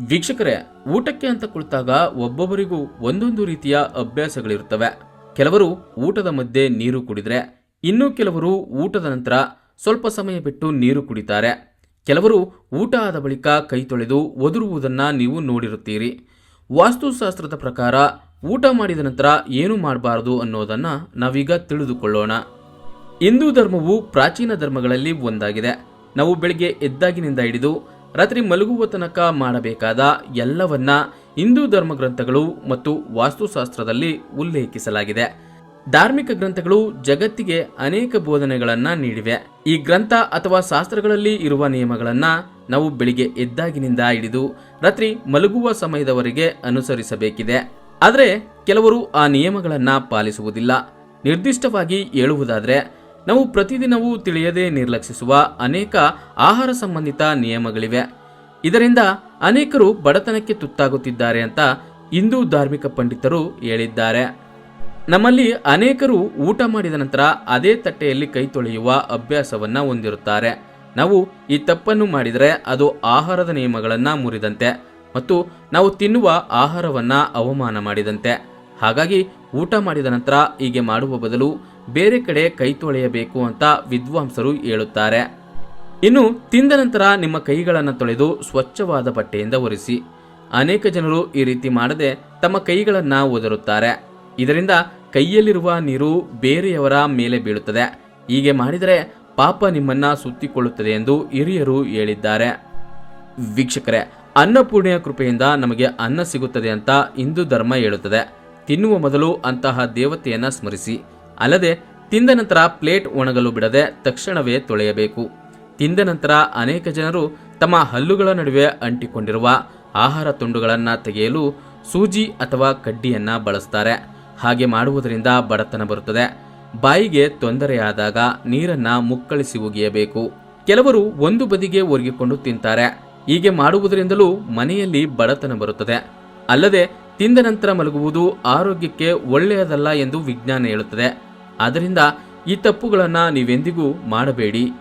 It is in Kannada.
ವೀಕ್ಷಕರೇ, ಊಟಕ್ಕೆ ಅಂತ ಕುಳಿತಾಗ ಒಬ್ಬೊಬ್ಬರಿಗೂ ಒಂದೊಂದು ರೀತಿಯ ಅಭ್ಯಾಸಗಳಿರುತ್ತವೆ. ಕೆಲವರು ಊಟದ ಮಧ್ಯೆ ನೀರು ಕುಡಿದ್ರೆ, ಇನ್ನೂ ಕೆಲವರು ಊಟದ ನಂತರ ಸ್ವಲ್ಪ ಸಮಯ ಬಿಟ್ಟು ನೀರು ಕುಡಿತಾರೆ. ಕೆಲವರು ಊಟ ಆದ ಬಳಿಕ ಕೈ ತೊಳೆದು ಒದುರುವುದನ್ನು ನೀವು ನೋಡಿರುತ್ತೀರಿ. ವಾಸ್ತುಶಾಸ್ತ್ರದ ಪ್ರಕಾರ ಊಟ ಮಾಡಿದ ನಂತರ ಏನು ಮಾಡಬಾರದು ಅನ್ನೋದನ್ನು ನಾವೀಗ ತಿಳಿದುಕೊಳ್ಳೋಣ. ಹಿಂದೂ ಧರ್ಮವು ಪ್ರಾಚೀನ ಧರ್ಮಗಳಲ್ಲಿ ಒಂದಾಗಿದೆ. ನಾವು ಬೆಳಿಗ್ಗೆ ಎದ್ದಾಗಿನಿಂದ ಹಿಡಿದು ರಾತ್ರಿ ಮಲಗುವ ತನಕ ಮಾಡಬೇಕಾದ ಎಲ್ಲವನ್ನ ಹಿಂದೂ ಧರ್ಮ ಗ್ರಂಥಗಳು ಮತ್ತು ವಾಸ್ತುಶಾಸ್ತ್ರದಲ್ಲಿ ಉಲ್ಲೇಖಿಸಲಾಗಿದೆ. ಧಾರ್ಮಿಕ ಗ್ರಂಥಗಳು ಜಗತ್ತಿಗೆ ಅನೇಕ ಬೋಧನೆಗಳನ್ನು ನೀಡಿವೆ. ಈ ಗ್ರಂಥ ಅಥವಾ ಶಾಸ್ತ್ರಗಳಲ್ಲಿ ಇರುವ ನಿಯಮಗಳನ್ನ ನಾವು ಬೆಳಿಗ್ಗೆ ಎದ್ದಾಗಿನಿಂದ ಹಿಡಿದು ರಾತ್ರಿ ಮಲಗುವ ಸಮಯದವರೆಗೆ ಅನುಸರಿಸಬೇಕಿದೆ. ಆದರೆ ಕೆಲವರು ಆ ನಿಯಮಗಳನ್ನ ಪಾಲಿಸುವುದಿಲ್ಲ. ನಿರ್ದಿಷ್ಟವಾಗಿ ಹೇಳುವುದಾದರೆ, ನಾವು ಪ್ರತಿದಿನವೂ ತಿಳಿಯದೆ ನಿರ್ಲಕ್ಷಿಸುವ ಅನೇಕ ಆಹಾರ ಸಂಬಂಧಿತ ನಿಯಮಗಳಿವೆ. ಇದರಿಂದ ಅನೇಕರು ಬಡತನಕ್ಕೆ ತುತ್ತಾಗುತ್ತಿದ್ದಾರೆ ಅಂತ ಹಿಂದೂ ಧಾರ್ಮಿಕ ಪಂಡಿತರು ಹೇಳಿದ್ದಾರೆ. ನಮ್ಮಲ್ಲಿ ಅನೇಕರು ಊಟ ಮಾಡಿದ ನಂತರ ಅದೇ ತಟ್ಟೆಯಲ್ಲಿ ಕೈ ತೊಳೆಯುವ ಅಭ್ಯಾಸವನ್ನ ಹೊಂದಿರುತ್ತಾರೆ. ನಾವು ಈ ತಪ್ಪನ್ನು ಮಾಡಿದರೆ ಅದು ಆಹಾರದ ನಿಯಮಗಳನ್ನ ಮುರಿದಂತೆ ಮತ್ತು ನಾವು ತಿನ್ನುವ ಆಹಾರವನ್ನ ಅವಮಾನ ಮಾಡಿದಂತೆ. ಹಾಗಾಗಿ ಊಟ ಮಾಡಿದ ನಂತರ ಹೀಗೆ ಮಾಡುವ ಬದಲು ಬೇರೆ ಕಡೆ ಕೈ ತೊಳೆಯಬೇಕು ಅಂತ ವಿದ್ವಾಂಸರು ಹೇಳುತ್ತಾರೆ. ಇನ್ನು ತಿಂದ ನಂತರ ನಿಮ್ಮ ಕೈಗಳನ್ನು ತೊಳೆದು ಸ್ವಚ್ಛವಾದ ಬಟ್ಟೆಯಿಂದ ಒರೆಸಿ. ಅನೇಕ ಜನರು ಈ ರೀತಿ ಮಾಡದೆ ತಮ್ಮ ಕೈಗಳನ್ನು ಒದರುತ್ತಾರೆ. ಇದರಿಂದ ಕೈಯಲ್ಲಿರುವ ನೀರು ಬೇರೆಯವರ ಮೇಲೆ ಬೀಳುತ್ತದೆ. ಹೀಗೆ ಮಾಡಿದರೆ ಪಾಪ ನಿಮ್ಮನ್ನ ಸುತ್ತಿಕೊಳ್ಳುತ್ತದೆ ಎಂದು ಹಿರಿಯರು ಹೇಳಿದ್ದಾರೆ. ವೀಕ್ಷಕರೇ, ಅನ್ನಪೂರ್ಣೆಯ ಕೃಪೆಯಿಂದ ನಮಗೆ ಅನ್ನ ಸಿಗುತ್ತದೆ ಅಂತ ಹಿಂದೂ ಧರ್ಮ ಹೇಳುತ್ತದೆ. ತಿನ್ನುವ ಮೊದಲು ಅಂತಹ ದೇವತೆಯನ್ನ ಸ್ಮರಿಸಿ. ಅಲ್ಲದೆ, ತಿಂದ ನಂತರ ಪ್ಲೇಟ್ ಒಣಗಲು ಬಿಡದೆ ತಕ್ಷಣವೇ ತೊಳೆಯಬೇಕು. ತಿಂದ ನಂತರ ಅನೇಕ ಜನರು ತಮ್ಮ ಹಲ್ಲುಗಳ ನಡುವೆ ಅಂಟಿಕೊಂಡಿರುವ ಆಹಾರ ತುಂಡುಗಳನ್ನು ತೆಗೆಯಲು ಸೂಜಿ ಅಥವಾ ಕಡ್ಡಿಯನ್ನು ಬಳಸ್ತಾರೆ. ಹಾಗೆ ಮಾಡುವುದರಿಂದ ಬಡತನ ಬರುತ್ತದೆ. ಬಾಯಿಗೆ ತೊಂದರೆಯಾದಾಗ ನೀರನ್ನ ಮುಕ್ಕಳಿಸಿ ಒಗೆಯಬೇಕು. ಕೆಲವರು ಒಂದು ಬದಿಗೆ ಒರಗಿಕೊಂಡು ತಿಂತಾರೆ. ಹೀಗೆ ಮಾಡುವುದರಿಂದಲೂ ಮನೆಯಲ್ಲಿ ಬಡತನ ಬರುತ್ತದೆ. ಅಲ್ಲದೆ ತಿಂದ ನಂತರ ಮಲಗುವುದು ಆರೋಗ್ಯಕ್ಕೆ ಒಳ್ಳೆಯದಲ್ಲ ಎಂದು ವಿಜ್ಞಾನ ಹೇಳುತ್ತದೆ. ಆದ್ದರಿಂದ ಈ ತಪ್ಪುಗಳನ್ನು ನೀವೆಂದಿಗೂ ಮಾಡಬೇಡಿ.